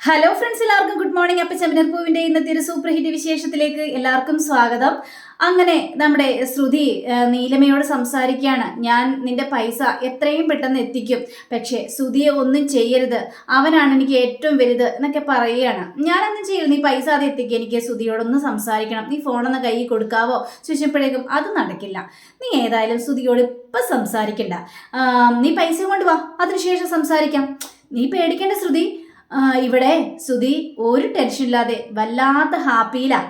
Hello friends എല്ലാവർക്കും good morning അപ്പൊ ചെമ്മനർപൂവിന്റെ ഇന്നത്തെ ഒരു സൂപ്പർ ഹിറ്റ് വിശേഷത്തിലേക്ക് എല്ലാവർക്കും സ്വാഗതം. അങ്ങനെ നമ്മുടെ ശ്രുതി നീലമയോട് സംസാരിക്കുകയാണ്. ഞാൻ നിന്റെ പൈസ എത്രയും പെട്ടെന്ന് എത്തിക്കും. പക്ഷേ ശ്രുതിയെ ഒന്നും ചെയ്യരുത്. അവനാണ് എനിക്ക് ഏറ്റവും വലുത് എന്നൊക്കെ പറയുകയാണ്. ഞാനൊന്നും ചെയ്യരുത് നീ പൈസ അത് എത്തിക്കുക എനിക്ക് ശ്രുതിയോടൊന്ന് സംസാരിക്കണം. നീ ഫോണൊന്ന് കൈ കൊടുക്കാവോ? ചോദിച്ചപ്പോഴേക്കും അത് നടക്കില്ല. നീ ഏതായാലും ശ്രുതിയോട് ഇപ്പം സംസാരിക്കണ്ട. നീ പൈസ കൊണ്ട് വാ. അതിനുശേഷം സംസാരിക്കാം. നീ പേടിക്കേണ്ട ശ്രുതി. ഇവിടെ സുധി ഒരു ടെൻഷൻ ഇല്ലാതെ വല്ലാത്ത ഹാപ്പിയിലാ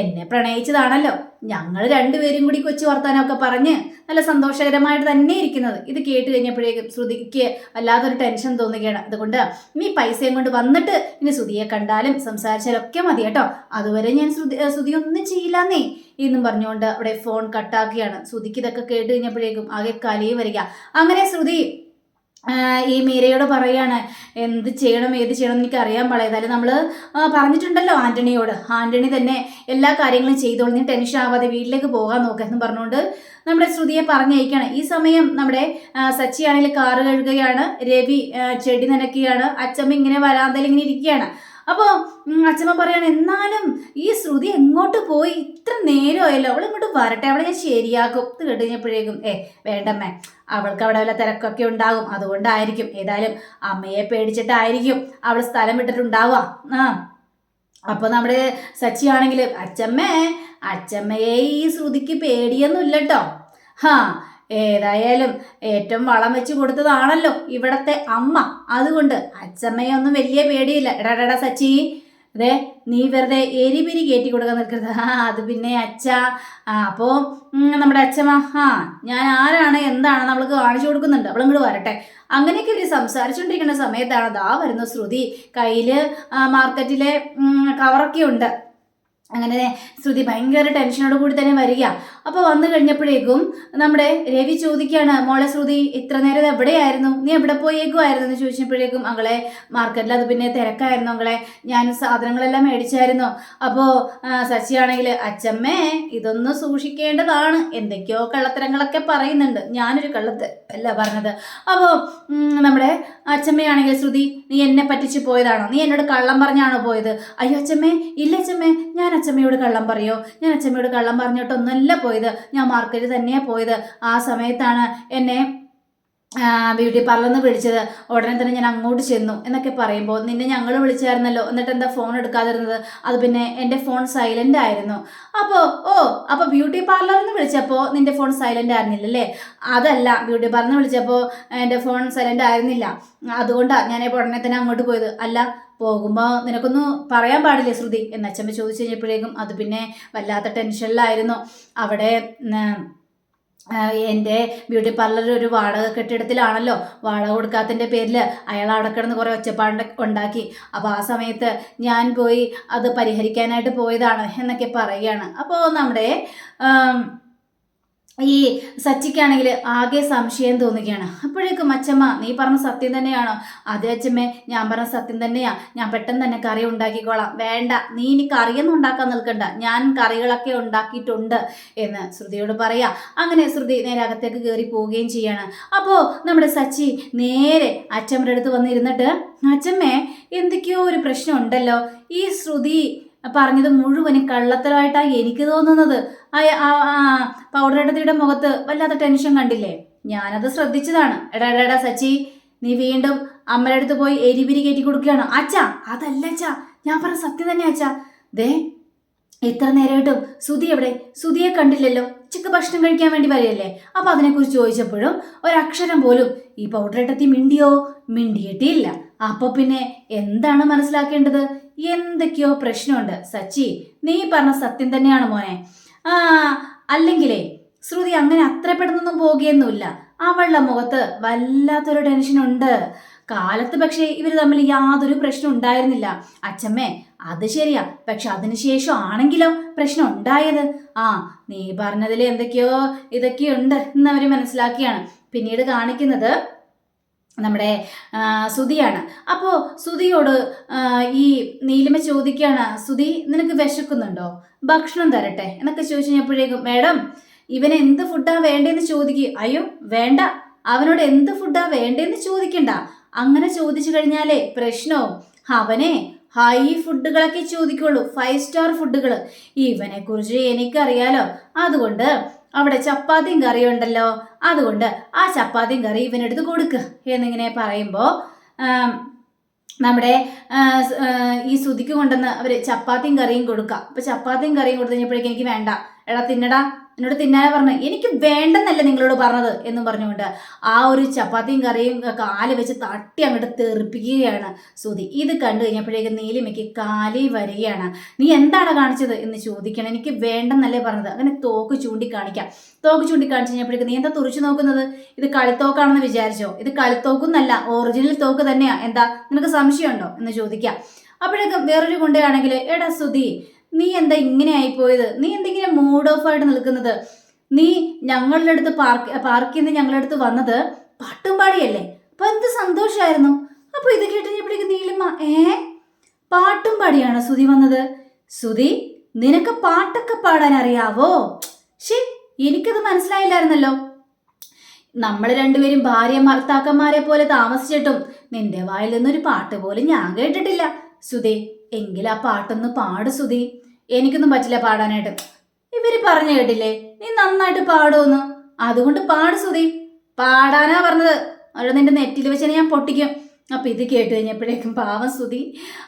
എന്നെ പ്രണയിച്ചതാണല്ലോ. ഞങ്ങൾ രണ്ടുപേരും കൂടി കൊച്ചു വർത്താനമൊക്കെ പറഞ്ഞ് നല്ല സന്തോഷകരമായിട്ട് തന്നെ ഇരിക്കുന്നത്. ഇത് കേട്ട് കഴിഞ്ഞപ്പോഴേക്കും ശ്രുതിക്ക് വല്ലാത്തൊരു ടെൻഷൻ തോന്നുകയാണ്. അതുകൊണ്ട് നീ പൈസയും കൊണ്ട് വന്നിട്ട് ഇനി ശ്രുതിയെ കണ്ടാലും സംസാരിച്ചാലൊക്കെ മതി കേട്ടോ. അതുവരെ ഞാൻ ശ്രുതി ശ്രുതി ഒന്നും ചെയ്യില്ലെന്നേ എന്നും പറഞ്ഞുകൊണ്ട് അവിടെ ഫോൺ കട്ടാക്കുകയാണ് ശ്രുതിക്ക് ഇതൊക്കെ കേട്ട് കഴിഞ്ഞപ്പോഴേക്കും ആകെ കലയും വരിക. അങ്ങനെ ശ്രുതി ഈ മീരയോട് പറയാണ് എന്ത് ചെയ്യണം ഏത് ചെയ്യണം എന്ന് എനിക്ക് അറിയാൻ പാടില്ല ഏതായാലും നമ്മൾ പറഞ്ഞിട്ടുണ്ടല്ലോ ആന്റണിയോട്. ആന്റണി തന്നെ എല്ലാ കാര്യങ്ങളും ചെയ്തോളൂ. നീ ടെൻഷൻ ആവാതെ വീട്ടിലേക്ക് പോകാൻ നോക്കുക എന്ന് പറഞ്ഞുകൊണ്ട് നമ്മുടെ ശ്രുതിയെ പറഞ്ഞയക്കാണ്. ഈ സമയം നമ്മുടെ സച്ചിയാണെങ്കിൽ കാറ് കഴുകുകയാണ്. രവി ചെടി നനയ്ക്കുകയാണ്. അച്ചമ്മ ഇങ്ങനെ വരാന്തയിൽ ഇങ്ങനെ ഇരിക്കുകയാണ്. അപ്പോൾ അച്ഛമ്മ പറയാണ് എന്നാലും ഈ ശ്രുതി എങ്ങോട്ട് പോയി? ഇത്ര നേരമായല്ലോ. അവൾ ഇങ്ങോട്ട് വരട്ടെ. അവളെ ഞാൻ ശരിയാക്കും. ഇത് കഴിഞ്ഞപ്പോഴേക്കും ഏ വേണ്ടമ്മേ. അവൾക്ക് അവിടെ വല്ല തിരക്കൊക്കെ ഉണ്ടാകും. അതുകൊണ്ടായിരിക്കും. ഏതായാലും അമ്മയെ പേടിച്ചിട്ടായിരിക്കും അവൾ സ്ഥലം വിട്ടിട്ടുണ്ടാവുക. ആ. അപ്പൊ നമ്മുടെ സച്ചി ആണെങ്കിൽ അച്ചമ്മേ അച്ചമ്മയെ ഈ ശ്രുതിക്ക് പേടിയൊന്നും ഇല്ല കേട്ടോ ഹാ ഏതായാലും ഏറ്റവും വളം വെച്ച് കൊടുത്തതാണല്ലോ ഇവിടത്തെ അമ്മ. അതുകൊണ്ട് അച്ചമ്മയൊന്നും വലിയ പേടിയില്ല. എടാ സച്ചി. അതെ നീ വെറുതെ എരിപിരി കയറ്റി കൊടുക്കാൻ നിൽക്കരുത്. ആ അത് പിന്നെ അച്ഛ. അപ്പോൾ നമ്മുടെ അച്ഛമ്മ ആ ഞാൻ ആരാണ് എന്താണ് നമ്മൾക്ക് കാണിച്ചു കൊടുക്കുന്നുണ്ട്. അവളിങ്ങോട്ട് വരട്ടെ. അങ്ങനെയൊക്കെ ഇവർ സംസാരിച്ചുകൊണ്ടിരിക്കുന്ന സമയത്താണ് ദാ വരുന്ന ശ്രുതി കയ്യിൽ മാർക്കറ്റിലെ കവറൊക്കെ ഉണ്ട്. അങ്ങനെ ശ്രുതി ഭയങ്കര ടെൻഷനോട് കൂടി തന്നെ വരിക. അപ്പോൾ വന്നു കഴിഞ്ഞപ്പോഴേക്കും നമ്മുടെ രവി ചോദിക്കുകയാണ് മോളെ ശ്രുതി ഇത്ര നേരം എവിടെയായിരുന്നു? നീ എവിടെ പോയേക്കുമായിരുന്നു എന്ന് ചോദിച്ചപ്പോഴേക്കും അങ്ങളെ മാർക്കറ്റിൽ അത് പിന്നെ തിരക്കായിരുന്നു അങ്ങളെ ഞാൻ സാധനങ്ങളെല്ലാം മേടിച്ചായിരുന്നു. അപ്പോൾ ശശിയാണെങ്കിൽ അച്ഛമ്മേ ഇതൊന്നും സൂക്ഷിക്കേണ്ടതാണ്. എന്തൊക്കെയോ കള്ളത്തരങ്ങളൊക്കെ പറയുന്നുണ്ട്. ഞാനൊരു കള്ളത്ത് അല്ല പറഞ്ഞത് അപ്പോൾ നമ്മുടെ അച്ഛമ്മയാണെങ്കിൽ ശ്രുതി നീ എന്നെ പറ്റിച്ച് പോയതാണോ? നീ എന്നോട് കള്ളം പറഞ്ഞാണോ പോയത്? അയ്യോ അച്ഛമ്മേ ഇല്ല അച്ഛമ്മേ ഞാൻ അച്ചമ്മയോട് കള്ളം പറയോ? ഞാൻ അച്ഛമ്മയോട് കള്ളം പറഞ്ഞിട്ടൊന്നല്ല പോയത്. ഞാൻ മാർക്കറ്റിൽ തന്നെയാണ് പോയത്. ആ സമയത്താണ് എന്നെ ബ്യൂട്ടി പാർലറിൽ നിന്ന് വിളിച്ചത്. ഉടനെ തന്നെ ഞാൻ അങ്ങോട്ട് ചെന്നു എന്നൊക്കെ പറയുമ്പോൾ നിന്നെ ഞങ്ങൾ വിളിച്ചായിരുന്നല്ലോ. എന്നിട്ട് എന്താ ഫോൺ എടുക്കാതിരുന്നത്? അത് പിന്നെ എന്റെ ഫോൺ സൈലന്റ് ആയിരുന്നു. അപ്പോൾ ഓ അപ്പോൾ ബ്യൂട്ടി പാർലറിൽ നിന്ന് വിളിച്ചപ്പോൾ നിന്റെ ഫോൺ സൈലന്റ് ആയിരുന്നില്ലല്ലേ അതല്ല ബ്യൂട്ടി പാർലറിൽ വിളിച്ചപ്പോൾ എന്റെ ഫോൺ സൈലന്റ് ആയിരുന്നില്ല. അതുകൊണ്ടാണ് ഞാനിപ്പോൾ ഉടനെ തന്നെ അങ്ങോട്ട് പോയത്. അല്ല പോകുമ്പോൾ നിനക്കൊന്ന് പറയാൻ പാടില്ലേ ശ്രുതി? എന്ന് അച്ഛമ്മ ചോദിച്ചു കഴിഞ്ഞപ്പോഴേക്കും അത് പിന്നെ വല്ലാത്ത ടെൻഷനിലായിരുന്നു. അവിടെ എന്റെ ബ്യൂട്ടി പാർലർ ഒരു വാടക കെട്ടിടത്തിലാണല്ലോ. വാടക കൊടുക്കാത്തതിന്റെ പേരിൽ അയാൾ അവിടെ കിടന്ന് കുറേ ഒച്ചപ്പാട് ഉണ്ടാക്കി. അപ്പോൾ ആ സമയത്ത് ഞാൻ പോയി അത് പരിഹരിക്കാനായിട്ട് പോയതാണ് എന്നൊക്കെ പറയുകയാണ്. അപ്പോൾ നമ്മുടെ ഈ സച്ചിക്കാണെങ്കിൽ ആകെ സംശയം തോന്നുകയാണ്. അപ്പോഴേക്കും അച്ചമ്മ നീ പറഞ്ഞ സത്യം തന്നെയാണോ? അതെ അച്ചമ്മേ ഞാൻ പറഞ്ഞ സത്യം തന്നെയാ. ഞാൻ പെട്ടെന്ന് തന്നെ കറി ഉണ്ടാക്കിക്കോളാം. വേണ്ട നീ ഇനി കറിയൊന്നും ഉണ്ടാക്കാൻ നിൽക്കണ്ട. ഞാൻ കറികളൊക്കെ ഉണ്ടാക്കിയിട്ടുണ്ട് എന്ന് ശ്രുതിയോട് പറയാ. അങ്ങനെ ശ്രുതി നേരെ അകത്തേക്ക് കയറി പോവുകയും ചെയ്യാണ്. അപ്പോൾ നമ്മുടെ സച്ചി നേരെ അച്ചമ്മയുടെ അടുത്ത് വന്നിരുന്നിട്ട് അച്ചമ്മേ എന്തൊക്കെയോ ഒരു പ്രശ്നം ഉണ്ടല്ലോ. ഈ ശ്രുതി പറഞ്ഞത് മുഴുവനും കള്ളത്തരമായിട്ടാണ് എനിക്ക് തോന്നുന്നത്. പൗഡറെടുത്തിയുടെ മുഖത്ത് വല്ലാത്ത ടെൻഷൻ കണ്ടില്ലേ? ഞാനത് ശ്രദ്ധിച്ചതാണ്. എടാ എടാ സച്ചി നീ വീണ്ടും അമ്മയുടെ അടുത്ത് പോയി എരിപിരി കയറ്റി കൊടുക്കുകയാണ്. അച്ഛാ അതല്ല അച്ഛാ ഞാൻ പറഞ്ഞ സത്യം തന്നെ അച്ഛാ. ദേ ഇത്ര നേരമായിട്ടും സുധി എവിടെ? സുധിയെ കണ്ടില്ലല്ലോ. ഉച്ചയ്ക്ക് ഭക്ഷണം കഴിക്കാൻ വേണ്ടി വരികയല്ലേ? അപ്പൊ അതിനെക്കുറിച്ച് ചോദിച്ചപ്പോഴും ഒരക്ഷരം പോലും ഈ പൗഡറെട്ടത്തി മിണ്ടിയോ? മിണ്ടിയിട്ടില്ല. അപ്പൊ പിന്നെ എന്താണ് മനസ്സിലാക്കേണ്ടത്? എന്തൊക്കെയോ പ്രശ്നമുണ്ട്. സച്ചി നീ പറഞ്ഞ സത്യം തന്നെയാണ് മോനെ. ആ അല്ലെങ്കിലേ ശ്രുതി അങ്ങനെ അത്ര പെട്ടെന്നൊന്നും പോകുകയൊന്നുമില്ല. അവളുടെ മുഖത്ത് വല്ലാത്തൊരു ടെൻഷനുണ്ട് കാലത്ത് പക്ഷേ ഇവർ തമ്മിൽ യാതൊരു പ്രശ്നം ഉണ്ടായിരുന്നില്ല. അച്ഛമ്മേ അത് ശരിയാ. പക്ഷെ അതിനുശേഷം ആണെങ്കിലോ പ്രശ്നം ഉണ്ടായത്? ആ നീ പറഞ്ഞതിൽ എന്തൊക്കെയോ ഇതൊക്കെയുണ്ട് എന്നവർ മനസ്സിലാക്കിയാണ്. പിന്നീട് കാണിക്കുന്നത് നമ്മുടെ സുതിയാണ് അപ്പോൾ സുധിയോട് ഈ നീലിമ ചോദിക്കുകയാണ് സുധി നിനക്ക് വിശക്കുന്നുണ്ടോ? ഭക്ഷണം തരട്ടെ എന്നൊക്കെ ചോദിച്ചു കഴിഞ്ഞപ്പോഴേക്കും മേഡം ഇവന് എന്ത് ഫുഡാ വേണ്ടതെന്ന് ചോദിക്കുക അയ്യോ വേണ്ട. അവനോട് എന്ത് ഫുഡാ വേണ്ടതെന്ന് ചോദിക്കണ്ട. അങ്ങനെ ചോദിച്ചു കഴിഞ്ഞാലേ പ്രശ്നവും. അവനെ ഹൈ ഫുഡുകളൊക്കെ ചോദിക്കുള്ളൂ ഫൈവ് സ്റ്റാർ ഫുഡുകൾ ഇവനെ കുറിച്ച് എനിക്കറിയാലോ. അതുകൊണ്ട് അവിടെ ചപ്പാത്തിയും കറിയും ഉണ്ടല്ലോ. അതുകൊണ്ട് ആ ചപ്പാത്തിയും കറി ഇവനെടുത്ത് കൊടുക്കുക എന്നിങ്ങനെ പറയുമ്പോൾ നമ്മുടെ ഈ സുതിക്ക് കൊണ്ടുവന്ന് അവർ ചപ്പാത്തിയും കറിയും കൊടുക്കുക അപ്പോൾ ചപ്പാത്തിയും കറിയും കൊടുത്തു കഴിഞ്ഞപ്പോഴേക്കും എനിക്ക് വേണ്ട. എടാ തിന്നടാ എന്നോട് തിന്നാനാ പറഞ്ഞു എനിക്ക് വേണ്ടെന്നല്ല നിങ്ങളോട് പറഞ്ഞത് എന്നും പറഞ്ഞുകൊണ്ട് ആ ഒരു ചപ്പാത്തിയും കറിയും കാൽ വെച്ച് തട്ടി അങ്ങോട്ട് തെറിപ്പിക്കുകയാണ് സുതി ഇത് കണ്ടു കഴിഞ്ഞപ്പോഴേക്കും നീലിമയ്ക്ക് കാലി വരികയാണ്. നീ എന്താണ് കാണിച്ചത്? എന്ന് ചോദിക്കണം. എനിക്ക് വേണ്ടെന്നല്ലേ പറഞ്ഞത്. അങ്ങനെ തോക്ക് ചൂണ്ടിക്കാണിക്കാം. തോക്ക് ചൂണ്ടിക്കാണിച്ചു കഴിഞ്ഞപ്പോഴേക്കും നീ എന്താ തുറിച്ചു നോക്കുന്നത്? ഇത് കളിത്തോക്കാണെന്ന് വിചാരിച്ചോ? ഇത് കളിത്തോക്കുന്നല്ല ഒറിജിനൽ തോക്ക് തന്നെയാ. എന്താ? നിനക്ക് സംശയമുണ്ടോ? എന്ന് ചോദിക്കാം. അപ്പോഴേക്കും വേറൊരു കൊണ്ടയാണെങ്കിൽ എടാ സുധി നീ എന്താ ഇങ്ങനെ ആയിപ്പോയത്? നീ എന്തെങ്കിലും മൂഡ് ഓഫ് ആയിട്ട് നിൽക്കുന്നത്? നീ ഞങ്ങളുടെ അടുത്ത് പാർക്ക് പാർക്കിൽ നിന്ന് ഞങ്ങളുടെ അടുത്ത് വന്നത് പാട്ടും പാടിയല്ലേ അപ്പൊ എന്ത് സന്തോഷമായിരുന്നു അപ്പൊ ഇത് കേട്ടുകഴിഞ്ഞപ്പോഴേക്കും നീലിമ ഏ? പാട്ടും പാടിയാണോ സുതി വന്നത്? സുതി നിനക്ക് പാട്ടൊക്കെ പാടാൻ അറിയാവോ? ശേ എനിക്കത് മനസ്സിലായില്ലായിരുന്നല്ലോ. നമ്മൾ രണ്ടുപേരും ഭാര്യ ഭർത്താക്കന്മാരെ പോലെ താമസിച്ചിട്ടും നിന്റെ വായിൽ നിന്നൊരു പാട്ട് പോലും ഞാൻ കേട്ടിട്ടില്ല. സുധി എങ്കിൽ ആ പാട്ടൊന്ന് പാട് സുധി. എനിക്കൊന്നും പറ്റില്ല പാടാനായിട്ട്. ഇവർ പറഞ്ഞു കേട്ടില്ലേ? നീ നന്നായിട്ട് പാടുമെന്ന് അതുകൊണ്ട് പാട് സുധി. പാടാനാ പറഞ്ഞത്. അവിടെ നിന്റെ നെറ്റിൽ വെച്ച് ഞാൻ പൊട്ടിക്കും. അപ്പൊ ഇത് കേട്ട് കഴിഞ്ഞപ്പോഴേക്കും പാവം സ്തുതി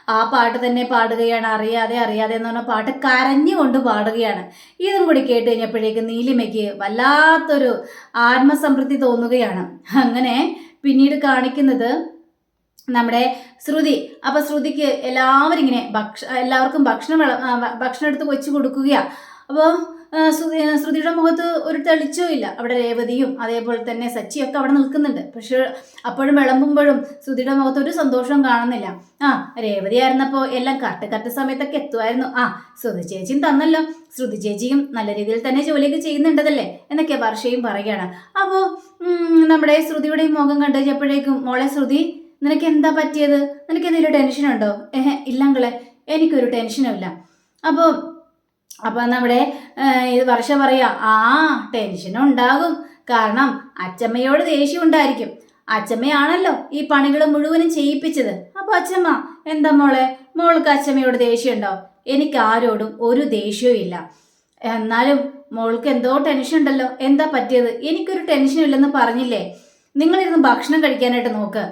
ആ പാട്ട് തന്നെ പാടുകയാണ്. അറിയാതെ അറിയാതെ എന്ന് പറഞ്ഞ പാട്ട് കരഞ്ഞുകൊണ്ട് പാടുകയാണ്. ഇതും കൂടി കേട്ട് കഴിഞ്ഞപ്പോഴേക്കും നീലിമയ്ക്ക് വല്ലാത്തൊരു ആത്മസംതൃപ്തി തോന്നുകയാണ്. അങ്ങനെ പിന്നീട് കാണിക്കുന്നത് നമ്മുടെ ശ്രുതി. അപ്പൊ ശ്രുതിക്ക് എല്ലാവരും ഇങ്ങനെ ഭക്ഷ എല്ലാവർക്കും ഭക്ഷണം ഭക്ഷണം എടുത്ത് വെച്ച് കൊടുക്കുകയാ. അപ്പോൾ ശ്രുതിയുടെ മുഖത്ത് ഒരു തെളിച്ചോ ഇല്ല. അവിടെ രേവതിയും അതേപോലെ തന്നെ സച്ചിയും ഒക്കെ അവിടെ നിൽക്കുന്നുണ്ട്. പക്ഷെ അപ്പോഴും വിളമ്പുമ്പോഴും ശ്രുതിയുടെ മുഖത്ത് ഒരു സന്തോഷം കാണുന്നില്ല. ആ രേവതി ആയിരുന്നപ്പോൾ എല്ലാം കറക്റ്റ് കറക്റ്റ് സമയത്തൊക്കെ എത്തുമായിരുന്നു. ആ ശ്രുതി ചേച്ചിയും തന്നല്ലോ. ശ്രുതി ചേച്ചിയും നല്ല രീതിയിൽ തന്നെ ജോലിയൊക്കെ ചെയ്യുന്നുണ്ടതല്ലേ? എന്നൊക്കെ വർഷയും പറയുകയാണ്. അപ്പോൾ നമ്മുടെ ശ്രുതിയുടെയും മുഖം കണ്ടു കഴിഞ്ഞപ്പോഴേക്കും മോളെ ശ്രുതി നിനക്ക് എന്താ പറ്റിയത്? നിനക്ക് എന്തെങ്കിലും ടെൻഷൻ ഉണ്ടോ ഏഹ് ഇല്ലങ്കളെ എനിക്കൊരു ടെൻഷനും ഇല്ല അപ്പോൾ അപ്പോൾ നമ്മുടെ ഇത് വർഷ പറയുക ആ ടെൻഷൻ ഉണ്ടാകും കാരണം അച്ചമ്മയോട് ദേഷ്യം ഉണ്ടായിരിക്കും അച്ചമ്മയാണല്ലോ ഈ പണികൾ മുഴുവനും ചെയ്യിപ്പിച്ചത്. അപ്പോൾ അച്ചമ്മ എന്താ മോളെ മോൾക്ക് അച്ചമ്മയോട് ദേഷ്യമുണ്ടോ? എനിക്ക് ആരോടും ഒരു ദേഷ്യവും ഇല്ല. എന്നാലും മോൾക്ക് എന്തോ ടെൻഷൻ ഉണ്ടല്ലോ എന്താ പറ്റിയത്? എനിക്കൊരു ടെൻഷൻ ഇല്ലെന്ന് പറഞ്ഞില്ലേ? നിങ്ങളിരുന്ന് ഭക്ഷണം കഴിക്കാനായിട്ട് നോക്ക്.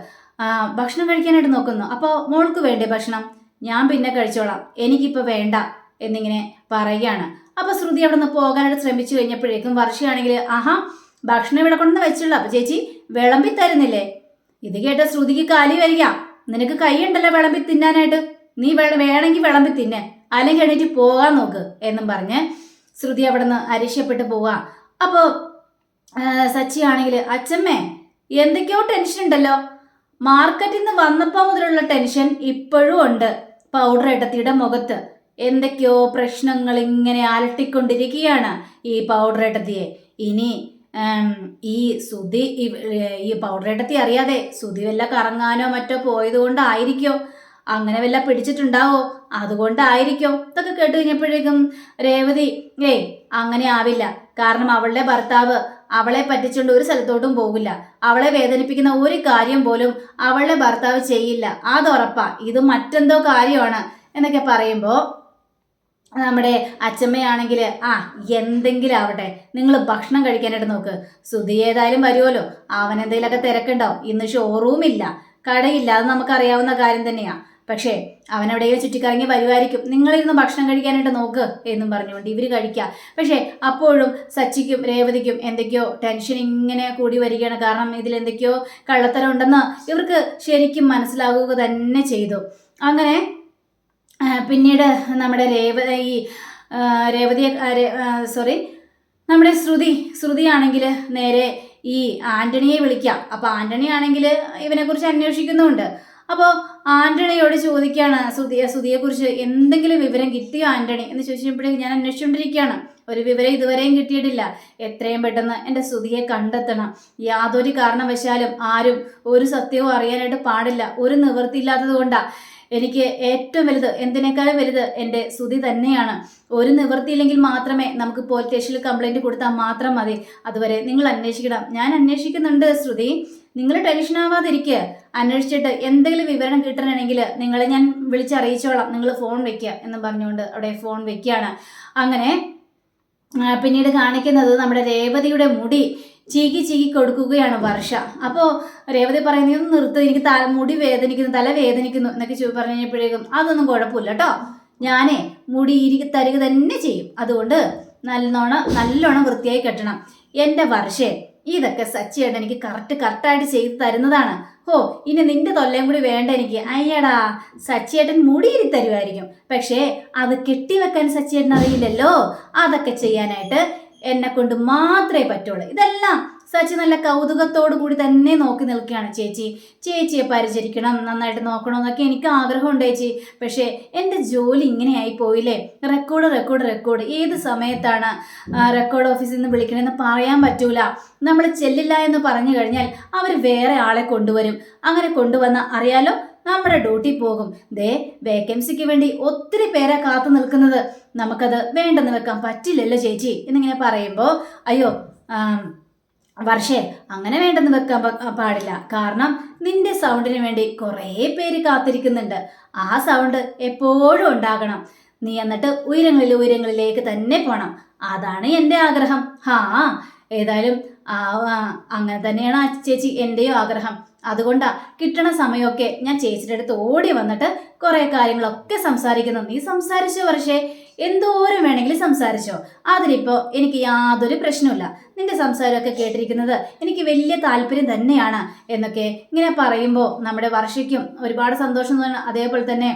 ഭക്ഷണം കഴിക്കാനായിട്ട് നോക്കുന്നു. അപ്പോൾ മോൾക്ക് വേണ്ടേ ഭക്ഷണം? ഞാൻ പിന്നെ കഴിച്ചോളാം. എനിക്കിപ്പോൾ വേണ്ട എന്നിങ്ങനെ പറയുകയാണ്. അപ്പോൾ ശ്രുതി അവിടെ നിന്ന് പോകാനായിട്ട് ശ്രമിച്ചു കഴിഞ്ഞപ്പോഴേക്കും വർഷയാണെങ്കിൽ ആഹാ ഭക്ഷണം ഇവിടെ കൊണ്ടുവന്ന് വെച്ചുള്ള അപ്പോൾ ചേച്ചി വിളമ്പി തരുന്നില്ലേ? ഇത് കേട്ട ശ്രുതിക്ക് കാലി വരിക. നിനക്ക് കൈയുണ്ടല്ലോ വിളമ്പി തിന്നാനായിട്ട്. നീ വേണമെങ്കിൽ വിളമ്പി തിന്നെ. അല്ലെങ്കിൽ എണീറ്റ് പോകാൻ നോക്ക് എന്നും പറഞ്ഞ് ശ്രുതി അവിടെ നിന്ന് അരിശപ്പെട്ട് പോവാ. അപ്പോൾ സച്ചി ആണെങ്കിൽ അച്ഛമ്മേ എന്തൊക്കെയോ ടെൻഷൻ ഉണ്ടല്ലോ മാർക്കറ്റിൽ നിന്ന് വന്നപ്പോൾ മുതലുള്ള ടെൻഷൻ ഇപ്പോഴും ഉണ്ട്. പൗഡർ ഏട്ടത്തിയുടെ മുഖത്ത്. എന്തൊക്കെയോ പ്രശ്നങ്ങൾ ഇങ്ങനെ അലട്ടിക്കൊണ്ടിരിക്കുകയാണ് ഈ പൗഡർ ഏട്ടത്തിയെ ഇനി ഈ സുധി ഈ പൗഡർ ഏട്ടത്തി അറിയാതെ സുധി വല്ല കറങ്ങാനോ മറ്റോ പോയതുകൊണ്ടായിരിക്കോ അങ്ങനെ വല്ല പിടിച്ചിട്ടുണ്ടാവോ? അതുകൊണ്ടായിരിക്കോ? ഇതൊക്കെ കേട്ട് കഴിഞ്ഞപ്പോഴേക്കും രേവതി ഏയ് അങ്ങനെ ആവില്ല. കാരണം അവളുടെ ഭർത്താവ് അവളെ പറ്റിച്ചുകൊണ്ട് ഒരു സ്ഥലത്തോട്ടും പോകില്ല. അവളെ വേദനിപ്പിക്കുന്ന ഒരു കാര്യം പോലും അവളുടെ ഭർത്താവ് ചെയ്യില്ല. അതുറപ്പാ ഇത് മറ്റെന്തോ കാര്യമാണ് എന്നൊക്കെ പറയുമ്പോൾ നമ്മുടെ അച്ഛമ്മയാണെങ്കിൽ ആ എന്തെങ്കിലും ആവട്ടെ നിങ്ങൾ ഭക്ഷണം കഴിക്കാനായിട്ട് നോക്ക്. സുധി ഏതായാലും വരുമല്ലോ അവൻ എന്തെങ്കിലുമൊക്കെ തിരക്കുണ്ടാവും. ഇന്ന് ഷോറൂമില്ല കടയില്ല. അത് നമുക്കറിയാവുന്ന കാര്യം തന്നെയാ. പക്ഷേ അവൻ എവിടെയോ ചുറ്റിക്കറങ്ങി വരുമായിരിക്കും നിങ്ങളിരുന്ന് ഭക്ഷണം കഴിക്കാനായിട്ട് നോക്ക് എന്നും പറഞ്ഞുകൊണ്ട് ഇവർ കഴിക്കുക പക്ഷേ അപ്പോഴും സച്ചിക്കും രേവതിക്കും എന്തൊക്കെയോ ടെൻഷൻ ഇങ്ങനെ കൂടി വരികയാണ്. കാരണം ഇതിൽ എന്തൊക്കെയോ കള്ളത്തരം ഉണ്ടെന്ന് ഇവർക്ക് ശരിക്കും മനസ്സിലാകുക തന്നെ ചെയ്തു. അങ്ങനെ പിന്നീട് നമ്മുടെ രേവ ഈ രേവതിയെ സോറി നമ്മുടെ ശ്രുതി ശ്രുതിയാണെങ്കിൽ നേരെ ഈ ആന്റണിയെ വിളിക്കാം. അപ്പോൾ ആന്റണി ഇവനെക്കുറിച്ച് അന്വേഷിക്കുന്നുമുണ്ട്. അപ്പോൾ ആന്റണിയോട് ചോദിക്കുകയാണ് സുധിയെ സുധിയെക്കുറിച്ച് എന്തെങ്കിലും വിവരം കിട്ടിയോ ആന്റണി? എന്ന് ചോദിച്ചപ്പോഴേക്കും ഞാൻ അന്വേഷിച്ചുകൊണ്ടിരിക്കുകയാണ്. ഒരു വിവരം ഇതുവരെയും കിട്ടിയിട്ടില്ല. എത്രയും പെട്ടെന്ന് എന്റെ സുധിയെ കണ്ടെത്തണം. യാതൊരു കാരണവശാലും ആരും ഒരു സത്യവും അറിയാനായിട്ട് പാടില്ല. ഒരു നിവൃത്തിയില്ലാത്തത് കൊണ്ടാണ് എനിക്ക് ഏറ്റവും വലുത് എന്തിനേക്കാളും വലുത് എന്റെ സുതി തന്നെയാണ്. ഒരു നിവൃത്തിയില്ലെങ്കിൽ മാത്രമേ നമുക്ക് പോലീസ് സ്റ്റേഷനിൽ കംപ്ലൈന്റ് കൊടുത്താൽ മാത്രം മതി. അതുവരെ നിങ്ങൾ അന്വേഷിക്കണം. ഞാൻ അന്വേഷിക്കുന്നുണ്ട് ശ്രുതി നിങ്ങൾ ടെൻഷൻ ആവാതിരിക്കുക. അന്വേഷിച്ചിട്ട് എന്തെങ്കിലും വിവരണം കിട്ടണമെങ്കിൽ നിങ്ങളെ ഞാൻ വിളിച്ചറിയിച്ചോളാം നിങ്ങൾ ഫോൺ വെക്കുക എന്ന് പറഞ്ഞുകൊണ്ട് അവിടെ ഫോൺ വെക്കുകയാണ്. അങ്ങനെ പിന്നീട് കാണിക്കുന്നത് നമ്മുടെ രേവതിയുടെ മുടി ചീകി ചീകി കൊടുക്കുകയാണ് വർഷ. അപ്പോൾ രേവതി പറയുന്നത് "ഒന്ന് നിർത്ത്. എനിക്ക് തല മുടി വേദനിക്കുന്നു തല വേദനിക്കുന്നു എന്നൊക്കെ ചോ പറഞ്ഞു കഴിഞ്ഞപ്പോഴേക്കും അതൊന്നും കുഴപ്പമില്ല കേട്ടോ ഞാനേ മുടി ഇരിക്കി തരിക തന്നെ ചെയ്യും. അതുകൊണ്ട് നല്ലോണം നല്ലോണം വൃത്തിയായി കെട്ടണം. എന്റെ വർഷേ ഇതൊക്കെ സച്ചിയേട്ടൻ എനിക്ക് കറക്റ്റ് കറക്റ്റായിട്ട് ചെയ്തു തരുന്നതാണ്. ഓ ഇനി നിന്റെ തൊല്ലയും കൂടി വേണ്ട എനിക്ക്. അയ്യടാ സച്ചിയേട്ടൻ മുടിയിരി തരുമായിരിക്കും പക്ഷേ അത് കെട്ടിവെക്കാൻ സച്ചിയേട്ടൻ അറിയില്ലല്ലോ അതൊക്കെ ചെയ്യാനായിട്ട് എന്നെ കൊണ്ട് മാത്രമേ പറ്റുള്ളൂ. ഇതെല്ലാം സച്ചി നല്ല കൗതുകത്തോടു കൂടി തന്നെ നോക്കി നിൽക്കുകയാണ് ചേച്ചി. ചേച്ചിയെ പരിചരിക്കണം നന്നായിട്ട് നോക്കണമെന്നൊക്കെ എനിക്ക് ആഗ്രഹമുണ്ട് ചേച്ചി. പക്ഷേ എന്റെ ജോലി ഇങ്ങനെയായി പോയില്ലേ? റെക്കോർഡ് റെക്കോർഡ് റെക്കോർഡ് ഏത് സമയത്താണ് റെക്കോർഡ് ഓഫീസിൽ നിന്ന് വിളിക്കണമെന്ന് പറയാൻ പറ്റൂല. നമ്മൾ ചെല്ലില്ല എന്ന് പറഞ്ഞു കഴിഞ്ഞാൽ അവർ വേറെ ആളെ കൊണ്ടുവരും. അങ്ങനെ കൊണ്ടുവന്ന അറിയാലോ നമ്മുടെ ഡ്യൂട്ടി പോകും. ദേ വേക്കൻസിക്ക് വേണ്ടി ഒത്തിരി പേരെ കാത്തു നിൽക്കുന്നത്. നമുക്കത് വേണ്ടെന്ന് വെക്കാൻ പറ്റില്ലല്ലോ ചേച്ചി. എന്നിങ്ങനെ പറയുമ്പോൾ അയ്യോ വർഷേ അങ്ങനെ വേണ്ടെന്ന് വെക്കാൻ പാടില്ല. കാരണം നിന്റെ സൗണ്ടിന് വേണ്ടി കുറേ പേര് കാത്തിരിക്കുന്നുണ്ട്. ആ സൗണ്ട് എപ്പോഴും ഉണ്ടാകണം. നീ എന്നിട്ട് ഉയരങ്ങളിൽ ഉയരങ്ങളിലേക്ക് തന്നെ പോണം. അതാണ് എന്റെ ആഗ്രഹം. ഹാ ഏതായാലും അങ്ങനെ തന്നെയാണ് ആ ചേച്ചി എന്റെയും ആഗ്രഹം. അതുകൊണ്ടാ കിട്ടണ സമയമൊക്കെ ഞാൻ ചേച്ചിയുടെ അടുത്ത് ഓടി വന്നിട്ട് കുറേ കാര്യങ്ങളൊക്കെ സംസാരിക്കുന്നു. നീ സംസാരിച്ചോ വർഷേ? എന്തോരം വേണമെങ്കിലും സംസാരിച്ചോ. അതിലിപ്പോൾ എനിക്ക് യാതൊരു പ്രശ്നമില്ല നിന്റെ സംസാരമൊക്കെ കേട്ടിരിക്കുന്നത് എനിക്ക് വലിയ താല്പര്യം തന്നെയാണ് എന്നൊക്കെ ഇങ്ങനെ പറയുമ്പോൾ നമ്മുടെ വർഷയ്ക്കും ഒരുപാട് സന്തോഷം തോന്നുന്നു. അതേപോലെ തന്നെ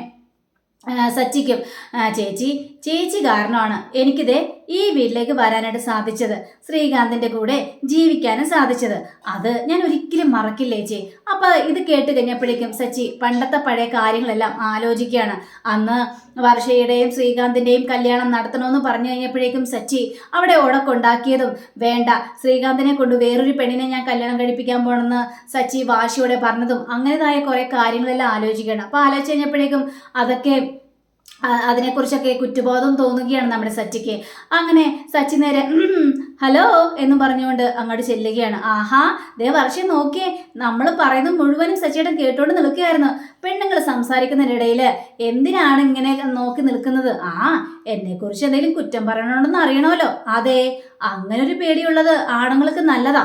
സച്ചിക്കും ചേച്ചി ചേച്ചി കാരണമാണ് എനിക്കിത് ഈ വീട്ടിലേക്ക് വരാനായിട്ട് സാധിച്ചത് ശ്രീകാന്തിന്റെ കൂടെ ജീവിക്കാനും സാധിച്ചത്. അത് ഞാൻ ഒരിക്കലും മറക്കില്ലേ ചേച്ചി? അപ്പൊ ഇത് കേട്ട് കഴിഞ്ഞപ്പോഴേക്കും സച്ചി പണ്ടത്തെ പഴയ കാര്യങ്ങളെല്ലാം ആലോചിക്കുകയാണ്. അന്ന് വർഷയുടെയും ശ്രീകാന്തിന്റെയും കല്യാണം നടത്തണമെന്ന് പറഞ്ഞു കഴിഞ്ഞപ്പോഴേക്കും സച്ചി അവിടെ ഉടക്കുണ്ടാക്കിയതും വേണ്ട ശ്രീകാന്തിനെ കൊണ്ട് വേറൊരു പെണ്ണിനെ ഞാൻ കല്യാണം കഴിപ്പിക്കാൻ പോണെന്ന് സച്ചി വാശിയോടെ പറഞ്ഞതും അങ്ങനെതായ കുറെ കാര്യങ്ങളെല്ലാം ആലോചിക്കുകയാണ്. അപ്പൊ ആലോചിച്ച് കഴിഞ്ഞപ്പോഴേക്കും അതൊക്കെ അതിനെക്കുറിച്ചൊക്കെ കുറ്റബോധം തോന്നുകയാണ് നമ്മുടെ സച്ചിക്ക്. അങ്ങനെ സച്ചി നേരെ ഹലോ എന്ന് പറഞ്ഞുകൊണ്ട് അങ്ങോട്ട് ചെല്ലുകയാണ്. ആഹാ ദേ വർഷം നോക്കിയേ നമ്മൾ പറയുന്നത് മുഴുവനും സച്ചിയുടെ കേട്ടോണ്ട് നിൽക്കുകയായിരുന്നു. പെണ്ണുങ്ങൾ സംസാരിക്കുന്നതിനിടയിൽ എന്തിനാണ് ഇങ്ങനെ നോക്കി നിൽക്കുന്നത്? ആ എന്നെക്കുറിച്ച് എന്തെങ്കിലും കുറ്റം പറയണമെന്ന് അറിയണമല്ലോ. അതെ അങ്ങനെ ഒരു പേടിയുള്ളത് ആണുങ്ങൾക്ക് നല്ലതാ.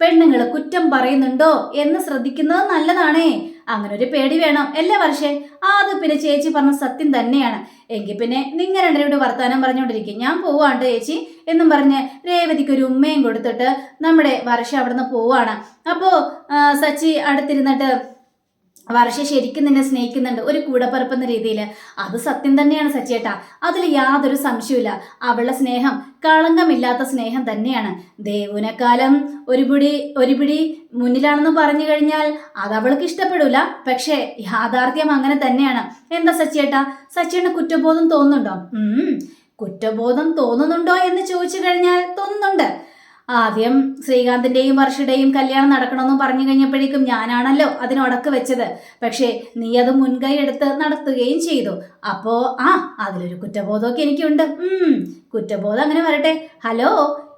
പെണ്ണുങ്ങൾ കുറ്റം പറയുന്നുണ്ടോ എന്ന് ശ്രദ്ധിക്കുന്നത് നല്ലതാണേ. അങ്ങനെ ഒരു പേടി വേണം അല്ലേ വർഷേ? ആ അത് പിന്നെ ചേച്ചി പറഞ്ഞ സത്യം തന്നെയാണ്. എങ്കിൽ പിന്നെ നിങ്ങൾ രണ്ടുപേരുടെ വർത്താനം പറഞ്ഞുകൊണ്ടിരിക്കും ഞാൻ പോവാണ്ട് ചേച്ചി എന്നും പറഞ്ഞ് രേവതിക്ക് ഒരു ഉമ്മയും കൊടുത്തിട്ട് നമ്മുടെ വർഷ അവിടുന്ന് പോവാണ്. അപ്പോൾ സച്ചി അടുത്തിരുന്നിട്ട് വർഷ ശരിക്കും നിന്നെ സ്നേഹിക്കുന്നുണ്ട്. ഒരു കൂടപ്പറപ്പെന്ന രീതിയിൽ അത് സത്യം തന്നെയാണ് സച്ചേട്ടാ അതിൽ യാതൊരു സംശയമില്ല അവളുടെ സ്നേഹം കളങ്കമില്ലാത്ത സ്നേഹം തന്നെയാണ്. ദേവുനെക്കാലം ഒരു പിടി ഒരു പിടി മുന്നിലാണെന്ന് പറഞ്ഞു കഴിഞ്ഞാൽ അത് അവൾക്ക് ഇഷ്ടപ്പെടില്ല പക്ഷേ യാഥാർത്ഥ്യം അങ്ങനെ തന്നെയാണ്. എന്താ സച്ചേട്ടാ സച്ചേട്ടന് കുറ്റബോധം തോന്നുന്നുണ്ടോ? കുറ്റബോധം തോന്നുന്നുണ്ടോ എന്ന് ചോദിച്ചു കഴിഞ്ഞാൽ തോന്നുന്നുണ്ട്. ആദ്യം ശ്രീകാന്തിന്റെയും വർഷയുടെയും കല്യാണം നടക്കണമെന്ന് പറഞ്ഞു കഴിഞ്ഞപ്പോഴേക്കും ഞാനാണല്ലോ അതിനൊടക്ക് വെച്ചത്. പക്ഷേ നീ അത് മുൻകൈ എടുത്ത് നടത്തുകയും ചെയ്തു. അപ്പോ ആ അതിലൊരു കുറ്റബോധമൊക്കെ എനിക്കുണ്ട്. കുറ്റബോധം അങ്ങനെ വരട്ടെ. ഹലോ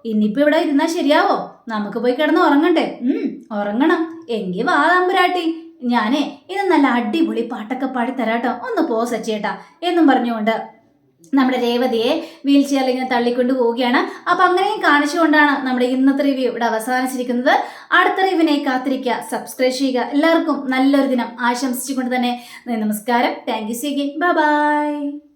ഇന്നിപ്പോ ഇവിടെ ഇരുന്നാ ശരിയാവോ? നമുക്ക് പോയി കിടന്ന് ഉറങ്ങണ്ടേ? ഉറങ്ങണം. എങ്കി വാതാമ്പുരാട്ടി ഞാനേ ഇത് നല്ല അടിപൊളി പാട്ടൊക്കെ പാടി തരാട്ടോ ഒന്ന് പോ സച്ചേട്ടാ എന്നും പറഞ്ഞുകൊണ്ട് നമ്മുടെ രേവതിയെ വീൽ ചെയറിൽ ഇങ്ങനെ തള്ളിക്കൊണ്ട് പോവുകയാണ്. അപ്പൊ അങ്ങനെയും കാണിച്ചുകൊണ്ടാണ് നമ്മുടെ ഇന്നത്തെ റിവ്യൂ ഇവിടെ അവസാനിച്ചിരിക്കുന്നത്. അടുത്ത റിവ്യൂവിനെ കാത്തിരിക്കുക. സബ്സ്ക്രൈബ് ചെയ്യുക. എല്ലാവർക്കും നല്ലൊരു ദിനം ആശംസിച്ചുകൊണ്ട് തന്നെ നമസ്കാരം. Thank you see bye bye